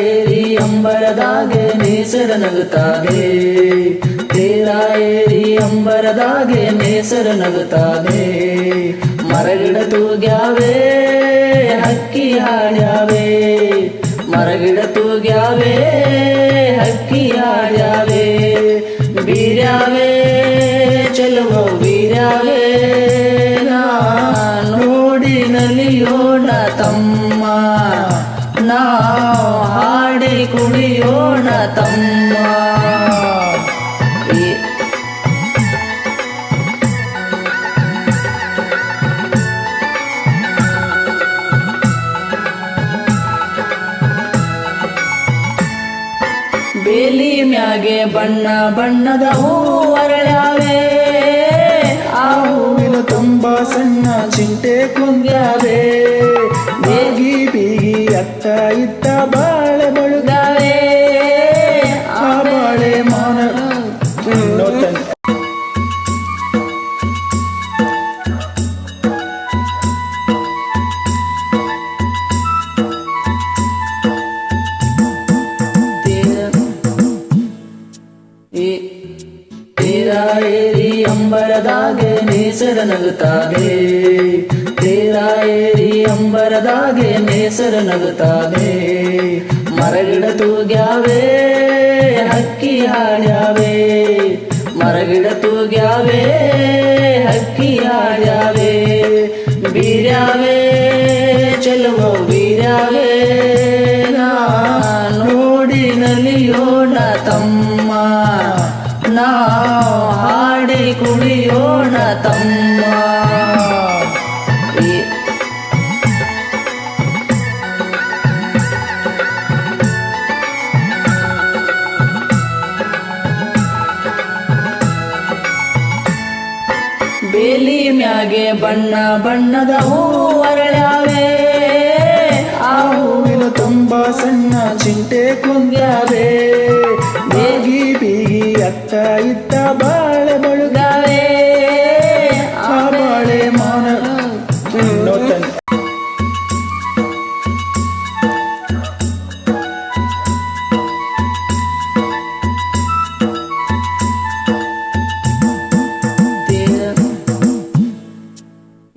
ಏರಿ ಅಂಬರದಾಗೆ ನೇಸರ ನಗುತ್ತಾನೆ ತೀರ ಏರಿ ಅಂಬರದಾಗೆ ನೇಸರ ನಗುತ್ತಾನೆ ಮರಗಿಡ ತೂಗ್ಯಾವೆ ಹಕ್ಕಿ ಹಾಡ್ಯಾವೆ. ಮರಗಿಡ ತೂಗ್ಯಾವೆ ಹಕ್ಕಿ ಹಾಡ್ಯಾವೆ. ಬೀರ್ಯಾವೆ, ಚಲುವ ಬೀರ್ಯಾವೆ. ತಮ್ಮ. ಬೇಲಿ ಮ್ಯಾಗೆ ಬಣ್ಣ ಬಣ್ಣದ ಹೂ ಅರಳ್ಯಾವೆ ಆ ಹೂವಿನ ತುಂಬಾ ಸಣ್ಣ ಚಿಂಟೆ ಕುಂಗ್ಯಾವೆ ಬೇಗಿ ಬೀಗಿ ಅತ್ತ ಇತ್ತ ಬಾಳೆ ಏರಿ ಅಂಬರದಾಗೆ ನೇಸರ ನಗುತ್ತಾನೆ ತೀರ ಏರಿ ಅಂಬರದಾಗೆ ನೇಸರ ನಗುತ್ತಾನೆ ಮರಗಿಡ ತೂಗ್ಯಾವೆ, ಹಕ್ಕಿ ಹಾಡ್ಯಾವೆ. ಮರಗಿಡ ತೂಗ್ಯಾವೆ, ಹಕ್ಕಿ ಹಾಡ್ಯಾವೆ. ಬೀರ್ಯಾವೆ, ಚೆಲುವ ಬೀರ್ಯಾವೆ. ನಾ ನೋಡಿ ನಲಿಯೋಣ ತಮ್ಮ ಬೇಲಿ ಬಣ್ಣ ಬಣ್ಣದ ಹೂ ಅರಳ್ಯಾವೆ ಆ ಹೂವಿನ ತುಂಬ ಸಣ್ಣ ಚಿಂಟೆ ಕುಂದ್ಯಾವೆ ಬೇಗಿ ಬೀಗಿ ಅತ್ತ ಇತ್ತ ಬಾಳೆ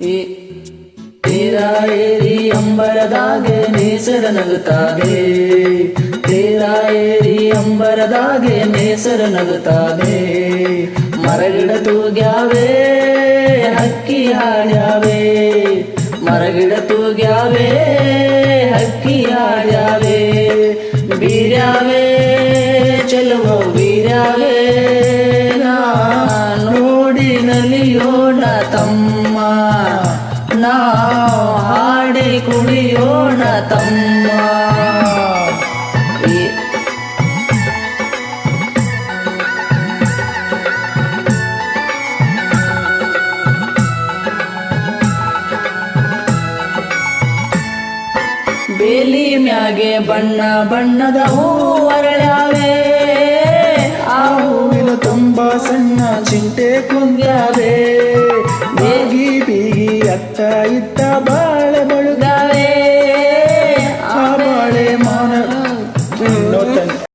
ತೇರ ಏರಿ ಅಂಬರದಾಗೆ ನೇಸರ ನಗುತ್ತಾನೆ ತೇರ ಏರಿ ಅಂಬರದಾಗೆ ನೇಸರ ನಗುತ್ತಾನೆ ಮರಗಿಡ ತೂಗ್ಯಾವೆ ಹಕ್ಕಿ ಹಾಡ್ಯಾವೆ. ಮರಗಿಡ ತೂಗ್ಯಾವೆ ಹಕ್ಕಿ ಹಾಡ್ಯಾವೆ. ಬೀರ್ಯಾವೆ ನಾ ಹಾಡಿ ಕುಡಿಯೋಣ ತಮ್ಮ. ಬೇಲಿ ಮ್ಯಾಗೆ ಬಣ್ಣ ಬಣ್ಣದ ಹೂವರಳಾವೆ ಆ ಹೂವಿನ ತುಂಬಾ ಸಣ್ಣ ಚಿಂಟೆ ಕುಂಗ್ಯಾವೆ ಬೇಗಿ